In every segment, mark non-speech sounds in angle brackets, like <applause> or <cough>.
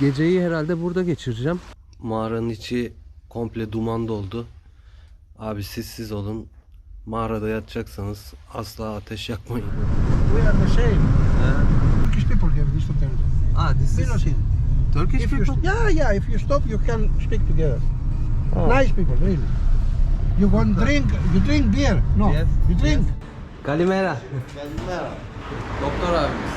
Geceyi herhalde burada geçireceğim. Mağaranın içi komple duman doldu. Abi siz siz olun. Mağarada yatacaksanız asla ateş yakmayın. We are the same. Turkish people here, this hotel. Ah, this it. Turkish If you, yeah, yeah. If you stop, you can speak together. Nice people, really. You want drink? You drink beer? No. Yes, You drink? Kalimera. Doktor abimiz.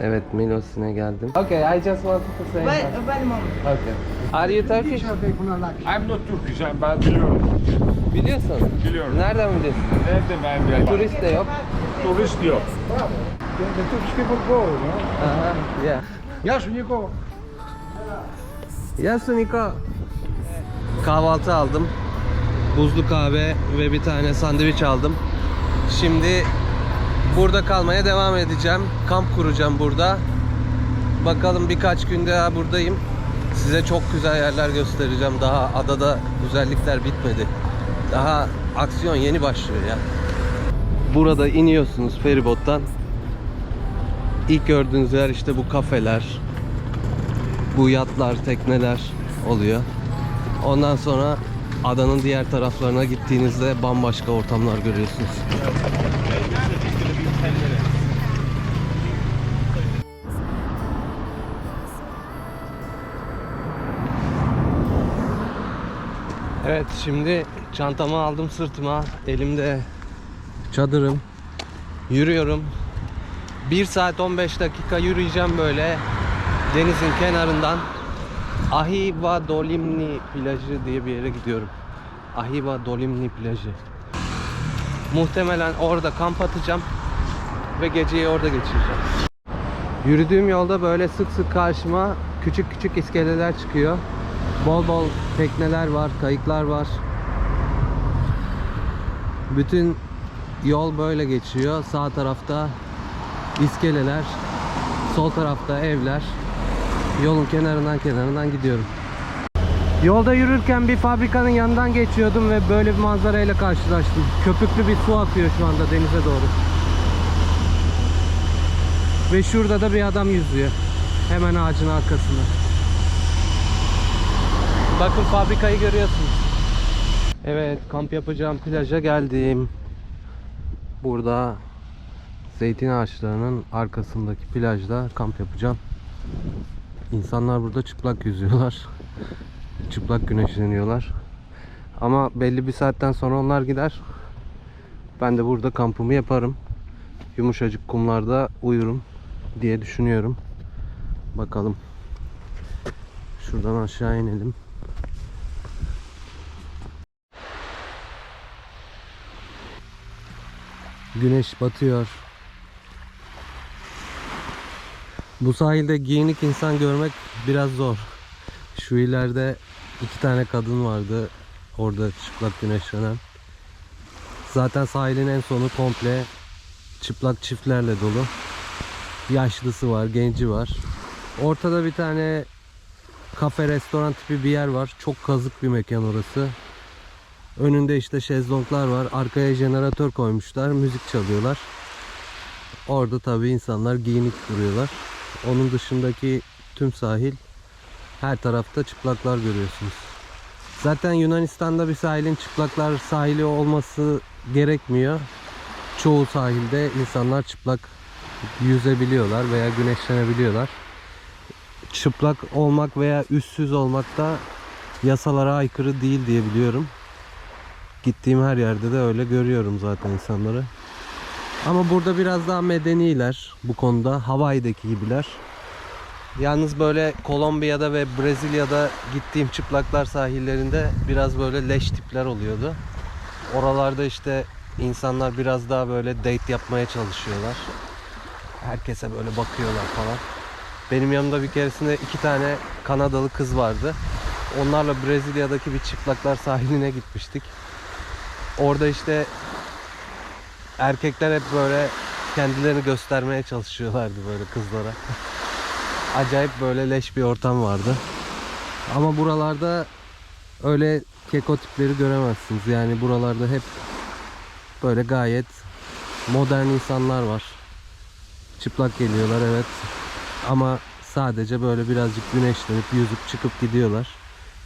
Evet Milos'ine geldim. Okay, I just wanted to say. Wait, one moment. Okay. Are you Turkish? I'm not Turkish, I'm ben biliyorum. Biliyorsun. Biliyorum. Nereden biliyorsun? Nerede ben biliyorum? Turist de yok. Turist yok. The, the Turkish people go, no? Aha, yeah. Yes, you go. Yasuniko. Kahvaltı aldım. Buzlu kahve ve bir tane sandviç aldım. Şimdi burada kalmaya devam edeceğim. Kamp kuracağım burada. Bakalım birkaç gün daha buradayım. Size çok güzel yerler göstereceğim. Daha adada güzellikler bitmedi. Daha aksiyon yeni başlıyor ya. Burada iniyorsunuz feribottan. İlk gördüğünüz yer işte bu kafeler, bu yatlar, tekneler oluyor. Ondan sonra adanın diğer taraflarına gittiğinizde bambaşka ortamlar görüyorsunuz. Evet şimdi çantamı aldım sırtıma. Elimde çadırım. Yürüyorum. 1 saat 15 dakika yürüyeceğim böyle denizin kenarından Ahiva Dolimni plajı diye bir yere gidiyorum. Ahiva Dolimni plajı. Muhtemelen orada kamp atacağım ve geceyi orada geçireceğim. Yürüdüğüm yolda böyle sık sık karşıma küçük küçük iskeleler çıkıyor. Bol bol tekneler var, kayıklar var. Bütün yol böyle geçiyor. Sağ tarafta iskeleler, sol tarafta evler. Yolun kenarından kenarından gidiyorum. Yolda yürürken bir fabrikanın yanından geçiyordum ve böyle bir manzarayla karşılaştım. Köpüklü bir su akıyor şu anda denize doğru. Ve şurada da bir adam yüzüyor. Hemen ağacın arkasında. Bakın fabrikayı görüyorsunuz. Evet, kamp yapacağım plaja geldim. Burada zeytin ağaçlarının arkasındaki plajda kamp yapacağım. İnsanlar burada çıplak yüzüyorlar. <laughs> çıplak güneşleniyorlar. Ama belli bir saatten sonra onlar gider. Ben de burada kampımı yaparım. Yumuşacık kumlarda uyurum diye düşünüyorum. Bakalım. Şuradan aşağı inelim. Güneş batıyor. Bu sahilde giyinik insan görmek biraz zor. Şu ileride iki tane kadın vardı. Orada çıplak güneşlenen. Zaten sahilin en sonu komple çıplak çiftlerle dolu. Yaşlısı var, genci var. Ortada bir tane kafe, restoran tipi bir yer var. Çok kazık bir mekan orası. Önünde işte şezlonglar var. Arkaya jeneratör koymuşlar. Müzik çalıyorlar. Orada tabii insanlar giyinik duruyorlar. Onun dışındaki tüm sahil her tarafta çıplaklar görüyorsunuz. Zaten Yunanistan'da bir sahilin çıplaklar sahili olması gerekmiyor. Çoğu sahilde insanlar çıplak yüzebiliyorlar veya güneşlenebiliyorlar. Çıplak olmak veya üstsüz olmak da yasalara aykırı değil diye biliyorum. Gittiğim her yerde de öyle görüyorum zaten insanları. Ama burada biraz daha medeniler bu konuda. Hawaii'deki gibiler. Yalnız böyle Kolombiya'da ve Brezilya'da gittiğim çıplaklar sahillerinde biraz böyle leş tipler oluyordu. Oralarda işte insanlar biraz daha böyle date yapmaya çalışıyorlar. Herkese böyle bakıyorlar falan. Benim yanımda bir keresinde iki tane Kanadalı kız vardı. Onlarla Brezilya'daki bir çıplaklar sahiline gitmiştik. Orada işte erkekler hep böyle kendilerini göstermeye çalışıyorlardı böyle kızlara. Acayip böyle leş bir ortam vardı. Ama buralarda öyle keko tipleri göremezsiniz. Yani buralarda hep böyle gayet modern insanlar var. Çıplak geliyorlar evet. Ama sadece böyle birazcık güneşlenip yüzüp çıkıp gidiyorlar.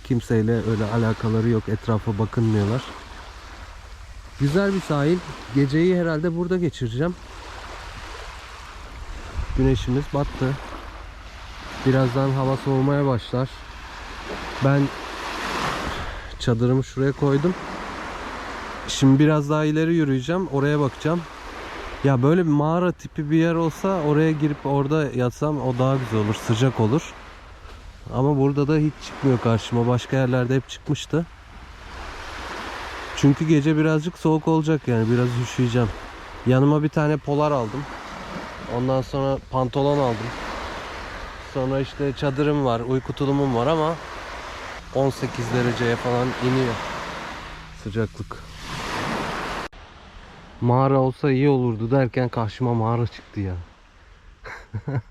Kimseyle öyle alakaları yok. Etrafa bakınmıyorlar. Güzel bir sahil. Geceyi herhalde burada geçireceğim. Güneşimiz battı. Birazdan hava soğumaya başlar. Ben çadırımı şuraya koydum. Şimdi biraz daha ileri yürüyeceğim. Oraya bakacağım. Ya böyle bir mağara tipi bir yer olsa oraya girip orada yatsam o daha güzel olur. Sıcak olur. Ama burada da hiç çıkmıyor karşıma. Başka yerlerde hep çıkmıştı. Çünkü gece birazcık soğuk olacak yani. Biraz üşüyeceğim. Yanıma bir tane polar aldım. Ondan sonra pantolon aldım. Sonra işte çadırım var, uyku tulumum var ama 18 dereceye falan iniyor sıcaklık. Mağara olsa iyi olurdu derken karşıma mağara çıktı ya. <laughs>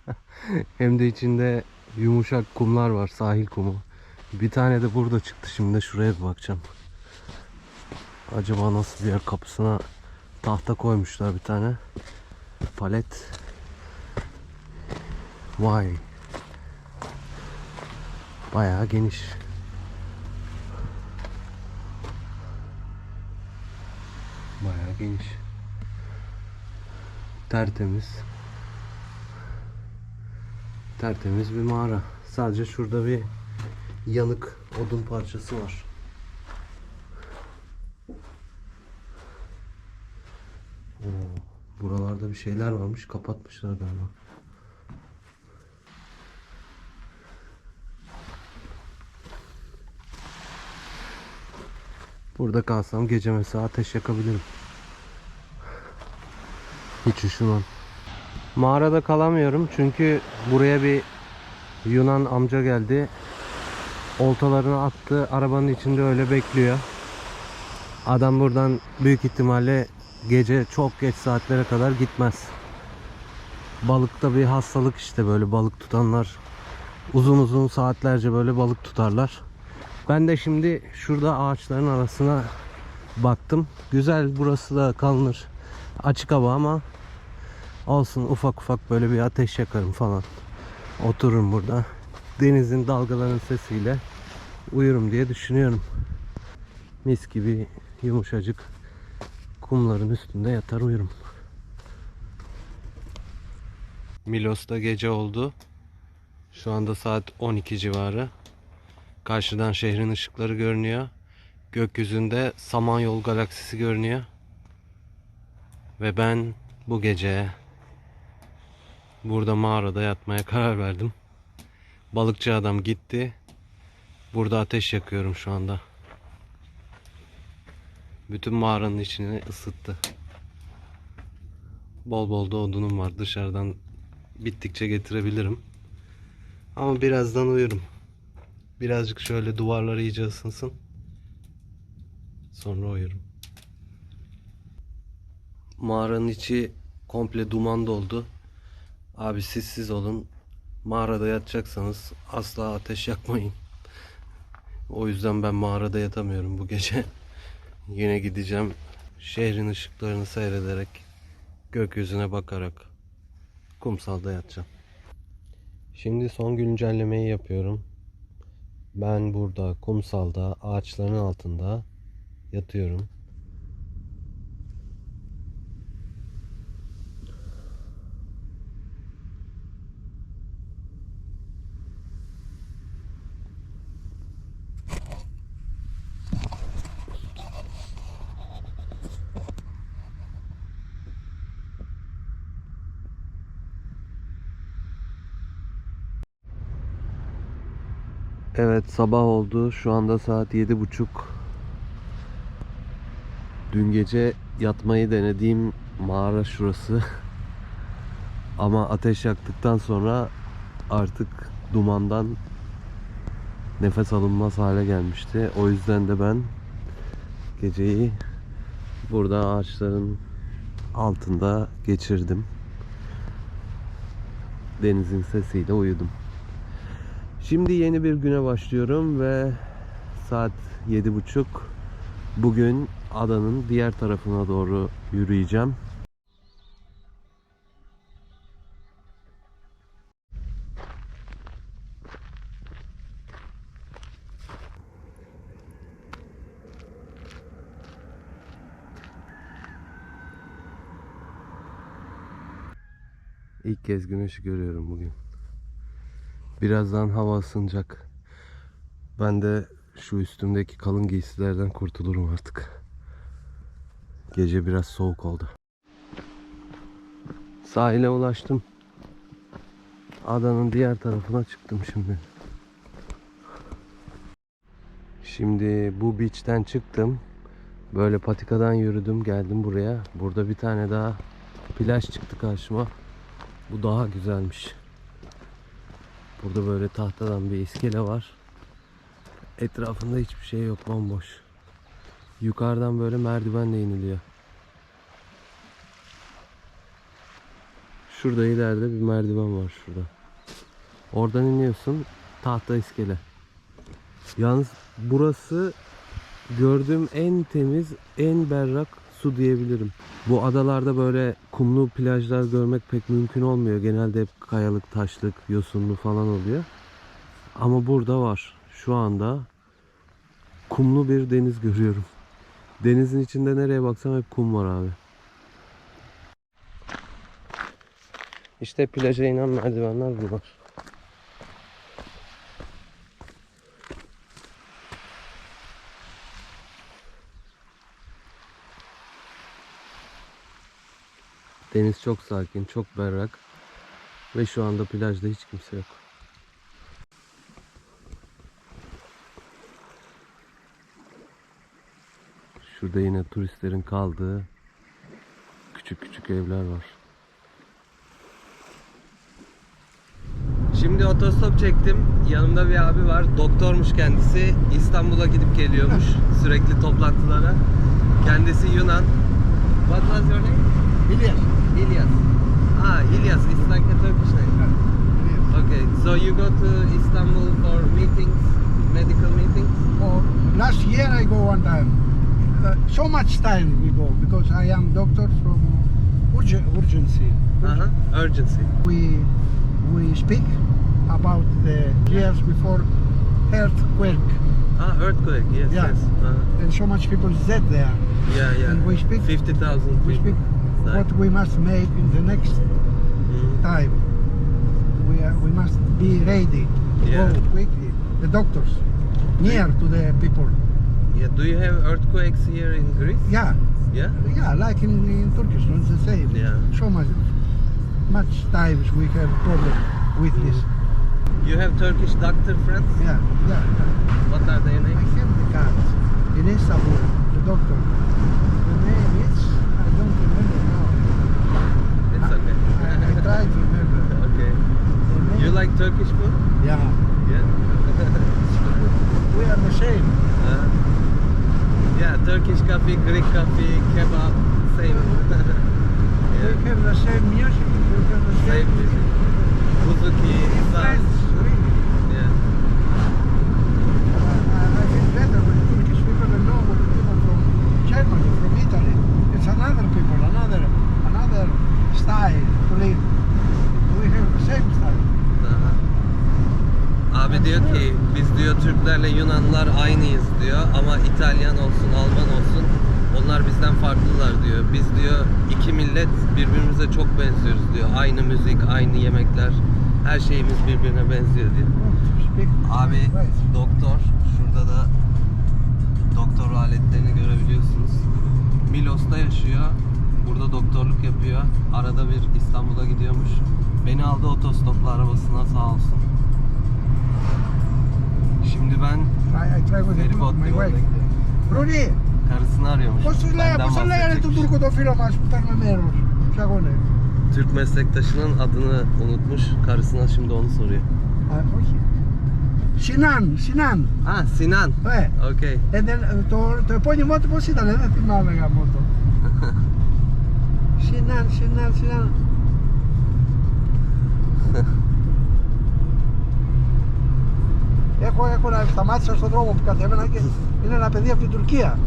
Hem de içinde yumuşak kumlar var, sahil kumu. Bir tane de burada çıktı. Şimdi şuraya bir bakacağım. Acaba nasıl bir yer kapısına tahta koymuşlar bir tane. Palet. Vay. Bayağı geniş. Bayağı geniş. Tertemiz. Tertemiz bir mağara. Sadece şurada bir yanık odun parçası var. Buralarda bir şeyler varmış. Kapatmışlar galiba. Burada kalsam gece mesela ateş yakabilirim. Hiç üşümem. Mağarada kalamıyorum çünkü buraya bir Yunan amca geldi. Oltalarını attı. Arabanın içinde öyle bekliyor. Adam buradan büyük ihtimalle gece çok geç saatlere kadar gitmez. Balıkta bir hastalık işte böyle balık tutanlar uzun uzun saatlerce böyle balık tutarlar. Ben de şimdi şurada ağaçların arasına baktım. Güzel burası da kalınır. Açık hava ama olsun ufak ufak böyle bir ateş yakarım falan. Otururum burada. Denizin dalgalarının sesiyle uyurum diye düşünüyorum. Mis gibi yumuşacık kumların üstünde yatar uyurum. Milos'ta gece oldu. Şu anda saat 12 civarı. Karşıdan şehrin ışıkları görünüyor. Gökyüzünde Samanyolu galaksisi görünüyor. Ve ben bu gece burada mağarada yatmaya karar verdim. Balıkçı adam gitti. Burada ateş yakıyorum şu anda. Bütün mağaranın içini ısıttı. Bol bol da odunum var. Dışarıdan bittikçe getirebilirim. Ama birazdan uyurum. Birazcık şöyle duvarlar iyice ısınsın. Sonra uyurum. Mağaranın içi komple duman doldu. Abi siz siz olun. Mağarada yatacaksanız asla ateş yakmayın. O yüzden ben mağarada yatamıyorum bu gece. <laughs> Yine gideceğim şehrin ışıklarını seyrederek gökyüzüne bakarak kumsalda yatacağım. Şimdi son güncellemeyi yapıyorum. Ben burada kumsalda ağaçların altında yatıyorum. Evet sabah oldu. Şu anda saat yedi buçuk. Dün gece yatmayı denediğim mağara şurası. <laughs> Ama ateş yaktıktan sonra artık dumandan nefes alınmaz hale gelmişti. O yüzden de ben geceyi burada ağaçların altında geçirdim. Denizin sesiyle uyudum. Şimdi yeni bir güne başlıyorum ve saat 7.30. Bugün adanın diğer tarafına doğru yürüyeceğim. İlk kez güneşi görüyorum bugün. Birazdan hava ısınacak. Ben de şu üstümdeki kalın giysilerden kurtulurum artık. Gece biraz soğuk oldu. Sahile ulaştım. Adanın diğer tarafına çıktım şimdi. Şimdi bu beach'ten çıktım. Böyle patikadan yürüdüm geldim buraya. Burada bir tane daha plaj çıktı karşıma. Bu daha güzelmiş. Burada böyle tahtadan bir iskele var. Etrafında hiçbir şey yok bomboş. Yukarıdan böyle merdivenle iniliyor. Şurada ileride bir merdiven var şurada. Oradan iniyorsun tahta iskele. Yalnız burası gördüğüm en temiz, en berrak su diyebilirim. Bu adalarda böyle kumlu plajlar görmek pek mümkün olmuyor. Genelde hep kayalık, taşlık, yosunlu falan oluyor. Ama burada var. Şu anda kumlu bir deniz görüyorum. Denizin içinde nereye baksam hep kum var abi. İşte plaja inen merdivenler bunlar. Deniz çok sakin, çok berrak. Ve şu anda plajda hiç kimse yok. Şurada yine turistlerin kaldığı küçük küçük evler var. Şimdi otostop çektim. Yanımda bir abi var. Doktormuş kendisi. İstanbul'a gidip geliyormuş sürekli toplantılara. Kendisi Yunan. What was your name? İlyas. İlyas. Ah, İlyas. It's like a Turkish name. Okay, so you go to Istanbul for meetings, medical meetings? Oh, last year I go one time. Uh, so much time we go because I am doctor from urgen- urgency. Uh-huh. Urgency. We we speak about the years before earthquake Ah, earthquake. Yes, Yeah. yes. Uh, and so much people dead there. yeah, yeah. And we speak 50,000 we speak people. What we must make in the next Mhm. time. We are, we must be ready to Yeah. go quickly. The doctors near to the people. Yeah, do you have earthquakes here in Greece? Yeah, Yeah? yeah, like in, in Turkish, it's the same. Yeah. So much, much times we have problem with this. You have Turkish doctor friends? Yeah, yeah. What are their I names? have the card in Istanbul, the doctor. The name is, I don't remember now. It's okay. I, I try to remember. okay. You like Turkish food? Yeah. Yeah. <laughs> We are the same. Uh, yeah, Turkish coffee, Greek coffee, kebab, same. <laughs> We have the same music. We have the same, Same music. Buzuki, saz. Really. Yeah. I, I feel better when Turkish people know when people from Germany, from Italy. It's another people, another another style to live. Abi diyor ki biz diyor Türklerle Yunanlılar aynıyız diyor ama İtalyan olsun Alman olsun onlar bizden farklılar diyor. Biz diyor iki millet birbirimize çok benziyoruz diyor. Aynı müzik, aynı yemekler, her şeyimiz birbirine benziyor diyor. Abi doktor şurada da doktor aletlerini görebiliyorsunuz. Milos'ta yaşıyor. Burada doktorluk yapıyor. Arada bir İstanbul'a gidiyormuş. Beni aldı otostopla arabasına sağ olsun. λέει, Benden πώς θα λέγανε τον bahsedecekmiş. Τούρκο το φίλο μας που παίρνουμε μέρος στους αγώνες. Türk meslektaşının adını unutmuş. Karısına şimdi onu soruyor. Α, όχι. Σινάν, Σινάν. Ha Sinan. Ε, Okey. and then, ε, το, το επώνυμό του πώς ήταν, δεν θυμάμαι γαμό το. <laughs> Σινάν, Σινάν, σταμάτησα στον δρόμο που κατέβαινα και είναι ένα παιδί από την Τουρκία.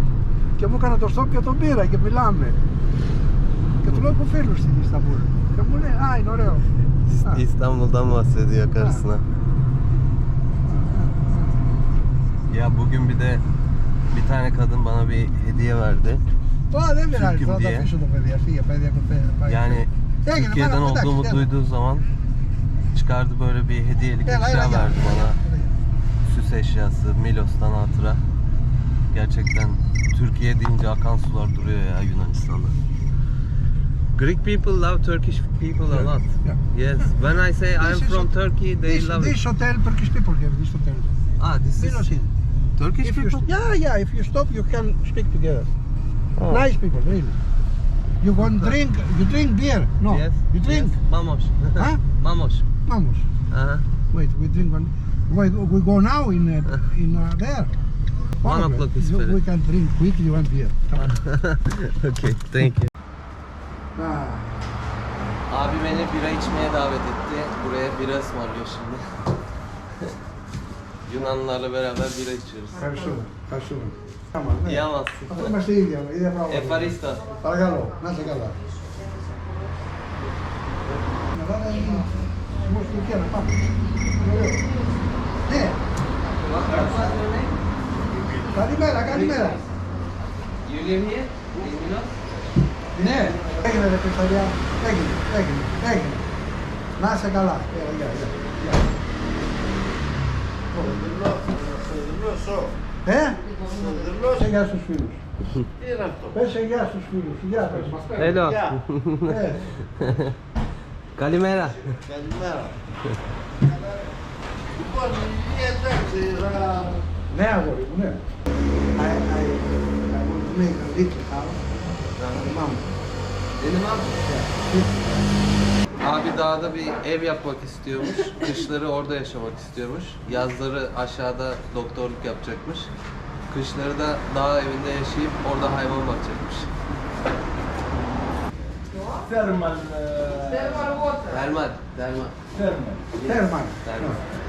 Και μου έκανε το στόπ και τον πήρα και μιλάμε. Και του λέω έχω φίλους στην Ισταμπούλ. Και μου λέει, α, είναι ωραίο. Α, İstanbul'dan bahsediyor karısına. Ya bugün bir de bir tane kadın bana bir hediye verdi. Τώρα δεν πειράζει, Türk'üm θα το diye. αφήσω το παιδί, φύγε παιδί από πέρα. πάει. Yani Έγινε, Türkiye'den bana, olduğumu εντάξει, duyduğu zaman çıkardı böyle bir hediyelik Gel, eşya hayır, gel. verdi bana. Süs eşyası, Milos'tan hatıra. Gerçekten Türkiye deyince akan sular duruyor ya Yunanistan'da. Greek people love Turkish people a lot. Yeah. Yes. When I say I'm This is from a- Turkey, they This, love it. this hotel, Turkish people here, this hotel. Ah, this Milos is in. Turkish If you, people? yeah, yeah, if you stop, you can speak together. Oh. Nice people, really. You and drink, you drink beer? No. Yes. You drink? Yes. Mamos. Huh? <laughs> Mamos. Vamos. Uh-huh. Wait, we drink one we, we go now in uh, <laughs> in uh, there. One o'clock is better. We can drink quickly one beer. <laughs> okay, thank you. Ah. Abi beni bira içmeye davet etti. Buraya bira ısmarlıyor şimdi. <laughs> Yunanlarla beraber bira içiyoruz. Karşıma, karşıma. Tamam. Yiyemezsin. Ama şey yiyeceğim. Efarista. Paragalo. Nasıl kadar? Neden? Bu şu kere bak. Görüyor musun? να πάμε. Ωραίο. Ναι, καλημέρα, καλημέρα. You live here? In Milan? Ναι, έγινε ρε Πεσταριά. Έγινε, έγινε, έγινε. Να είσαι καλά. Έλα, γεια, γεια, γεια. Ε, σε γεια στους φίλους. Τι είναι αυτό. Πες σε γεια στους φίλους. Γεια, πες. Hello. Ε, Kalimera. Καλημέρα. Λοιπόν, ne yapıyor bu ne? I, I, I would make a little house. Tamam. Benim abi. Abi dağda bir ev yapmak istiyormuş. Kışları orada yaşamak istiyormuş. Yazları aşağıda doktorluk yapacakmış. Kışları da dağ evinde yaşayıp orada hayvan bakacakmış. Thermal... Thermal water. Thermal, thermal. Thermal. Thermal. thermal.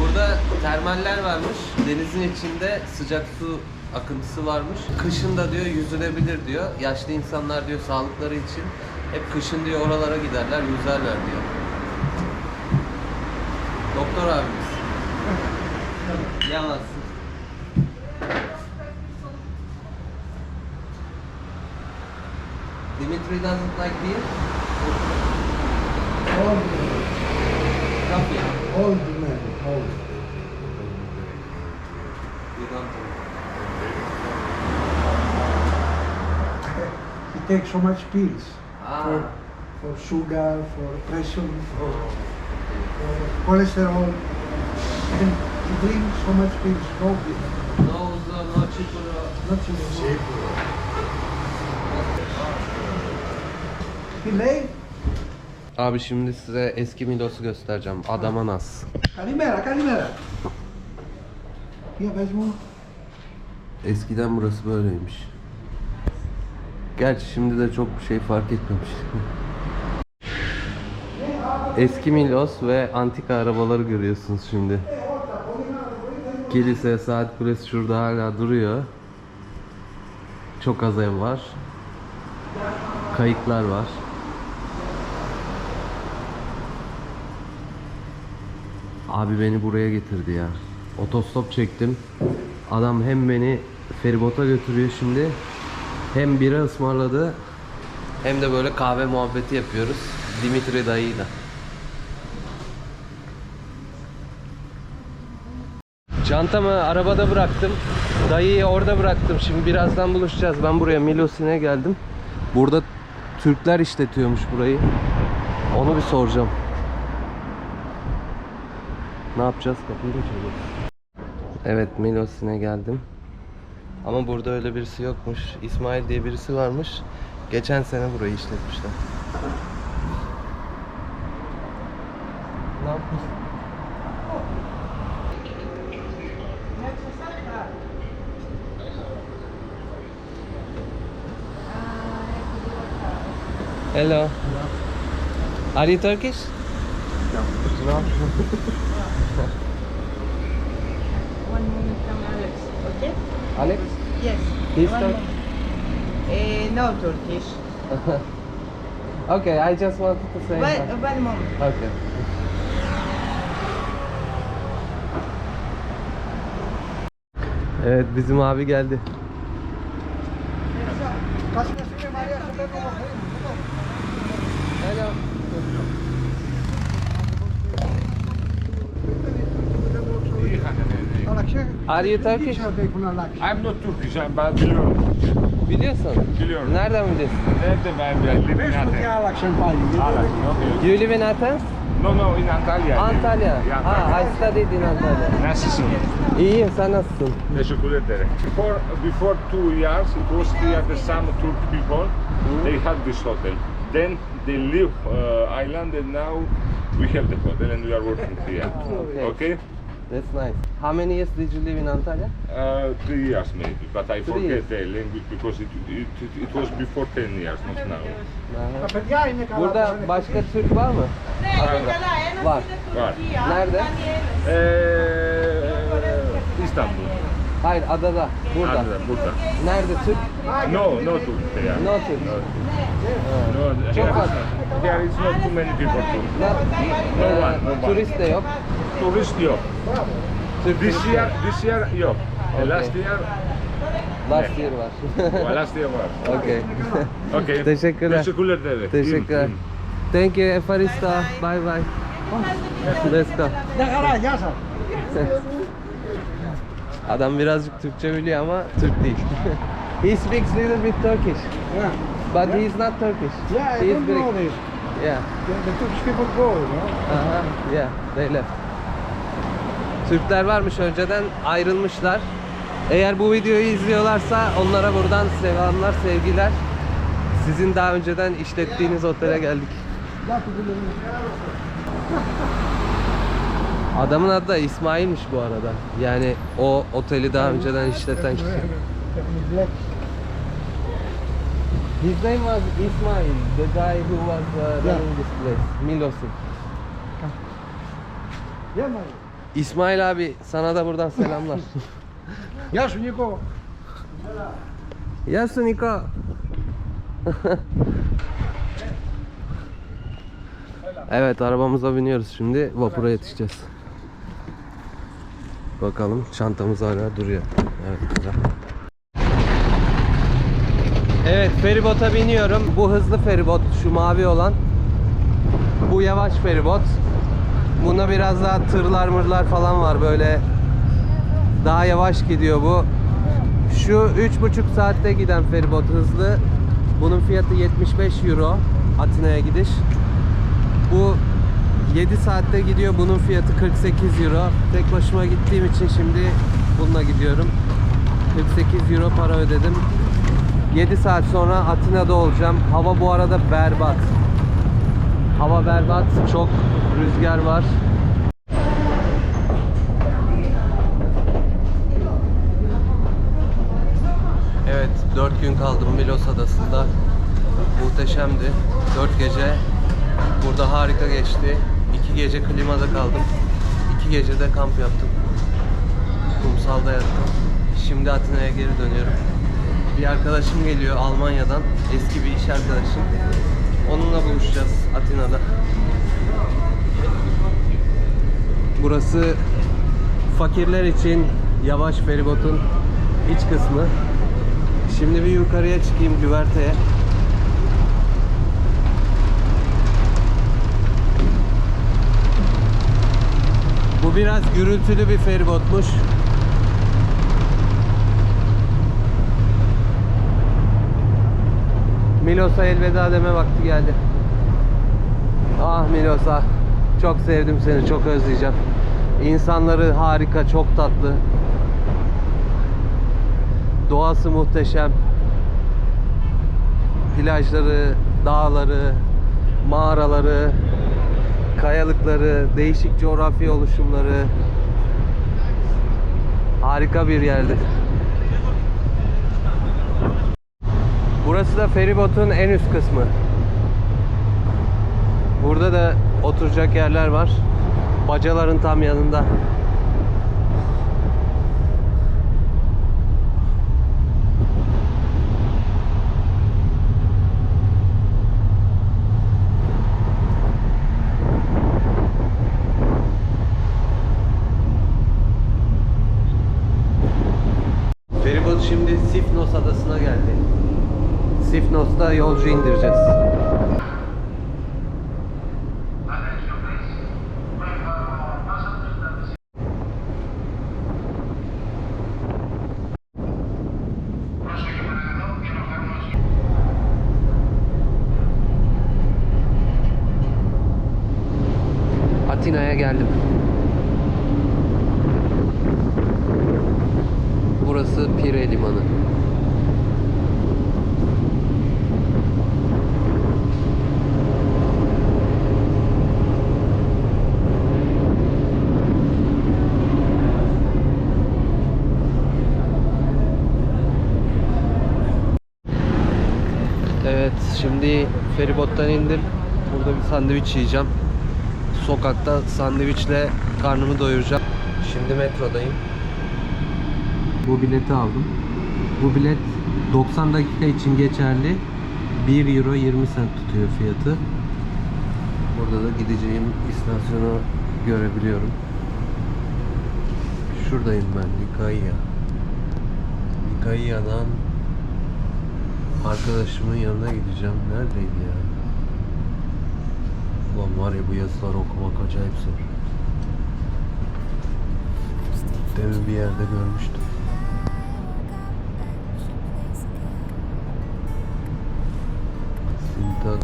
Burada termaller varmış. Denizin içinde sıcak su akıntısı varmış. Kışın da diyor yüzülebilir diyor. Yaşlı insanlar diyor sağlıkları için hep kışın diyor oralara giderler, yüzerler diyor. Doktor abimiz. Yemezsin. Dimitri doesn't like beer. Old, Coffee. old man, old. You don't drink. <laughs> He takes so much pills Ah. for, for sugar, for pressure, for, for cholesterol. And he drinks so much pills, no pills. No uzo, no çipuro. Not sugar. He lay. Abi şimdi size eski Milos'u göstereceğim. Adamanas. Kalimera, Kalimera. Ya ves. Eskiden burası böyleymiş. Gerçi şimdi de çok bir şey fark etmemiş. <laughs> Eski Milos ve antika arabaları görüyorsunuz şimdi. Kilise, saat kulesi şurada hala duruyor. Çok az ev var. Kayıklar var. Abi beni buraya getirdi ya. Otostop çektim. Adam hem beni feribota götürüyor şimdi hem bira ısmarladı hem de böyle kahve muhabbeti yapıyoruz Dimitri dayıyla. Çantamı arabada bıraktım. Dayıyı orada bıraktım. Şimdi birazdan buluşacağız. Ben buraya Milosin'e geldim. Burada Türkler işletiyormuş burayı. Onu bir soracağım. Ne yapacağız? Kapıyı da çalıyor. Evet Milosin'e geldim. Ama burada öyle birisi yokmuş. İsmail diye birisi varmış. Geçen sene burayı işletmişler. Ne yapıyorsun? Hello. Are you Turkish? One moment from Alex, okay? Alex? Yes. He's one Turk-. Eh, no Turkish. <laughs> okay, I just wanted to say. One, hi. one moment. Okay. Evet bizim abi geldi. Are you Turkish? I'm not Turkish, I'm ben biliyorum. Biliyorsun. Biliyorum. Nereden biliyorsun? Nerede ben biliyorum? in Athens. Alak, okay. You live in Athens? No, no, in Antalya. Antalya. Ha, I studied in Antalya. Nasılsın? İyiyim, sen nasılsın? Teşekkür ederim. Before, before two years, it was here the some Turk people. They had this hotel. Then they leave uh, island and now we have the hotel and we are working here. <laughs> Okay. Okay? That's nice. How many years did you live in Antalya? Uh, three years maybe, but I Three forget years. the language because it, it, it, it was before 10 years, not now. Burada başka Türk var mı? Var. Var. Nerede? Uh, Istanbul. Hayır adada. Burada. Adada, burada. Nerede Türk? No, no Turk there. No Türk. No, Çok az. there, there is not too many people Turk. Ne- No one, no one. Turist de yok turist yok. This year, this year yok. Okay. Last year Last year var. last year var. <laughs> Okay. okay. <laughs> Teşekkürler. Teşekkürler dedi. Teşekkürler. Hmm. Thank you Efarista. Bye bye. Let's go. <laughs> Adam birazcık Türkçe biliyor ama Türk değil. he speaks little bit Turkish. Yeah. But yeah. he's not Turkish. Yeah, I he don't is Greek. know this. Yeah. The, the Turkish people go, you know. Uh -huh. Yeah, they left. Türkler varmış önceden ayrılmışlar. Eğer bu videoyu izliyorlarsa onlara buradan selamlar, sevgiler. Sizin daha önceden işlettiğiniz otele geldik. Adamın adı da İsmail'miş bu arada. Yani o oteli daha önceden işleten kişi. His name was Ismail, the guy who was uh, running this place, Milosevic. Yeah, man. İsmail abi sana da buradan selamlar. <laughs> Yaş Niko. Yaş Niko. evet arabamıza biniyoruz şimdi vapura yetişeceğiz. Bakalım çantamız hala duruyor. Evet güzel. Evet feribota biniyorum. Bu hızlı feribot şu mavi olan. Bu yavaş feribot. Buna biraz daha tırlar mırlar falan var böyle. Daha yavaş gidiyor bu. Şu 3,5 saatte giden feribot hızlı. Bunun fiyatı 75 euro Atina'ya gidiş. Bu 7 saatte gidiyor. Bunun fiyatı 48 euro. Tek başıma gittiğim için şimdi bununla gidiyorum. 48 euro para ödedim. 7 saat sonra Atina'da olacağım. Hava bu arada berbat. Hava berbat. Çok rüzgar var. Evet, 4 gün kaldım Milos Adası'nda. Muhteşemdi. 4 gece burada harika geçti. 2 gece klimada kaldım. 2 gece de kamp yaptım. Kumsalda yattım. Şimdi Atina'ya geri dönüyorum. Bir arkadaşım geliyor Almanya'dan. Eski bir iş arkadaşım. Onunla buluşacağız Atina'da. Burası fakirler için yavaş feribotun iç kısmı. Şimdi bir yukarıya çıkayım güverteye. Bu biraz gürültülü bir feribotmuş. Milos'a elveda deme vakti geldi. Ah Milos ah. Çok sevdim seni, çok özleyeceğim. İnsanları harika, çok tatlı. Doğası muhteşem. Plajları, dağları, mağaraları, kayalıkları, değişik coğrafi oluşumları. Harika bir yerdi. Burası da feribotun en üst kısmı. Burada da oturacak yerler var. Bacaların tam yanında. Feribot şimdi Sifnos adasına geldi. Sifnos'ta yolcu indireceğiz. Atina'ya geldim. Evet, şimdi feribottan indim. Burada bir sandviç yiyeceğim. Sokakta sandviçle karnımı doyuracağım. Şimdi metrodayım. Bu bileti aldım. Bu bilet 90 dakika için geçerli. 1 euro 20 cent tutuyor fiyatı. Burada da gideceğim istasyonu görebiliyorum. Şuradayım ben Likaya. Likaya'dan arkadaşımın yanına gideceğim. Neredeydi ya? Ulan var ya bu yazıları okumak acayip zor. Demin bir yerde görmüştüm. Ulan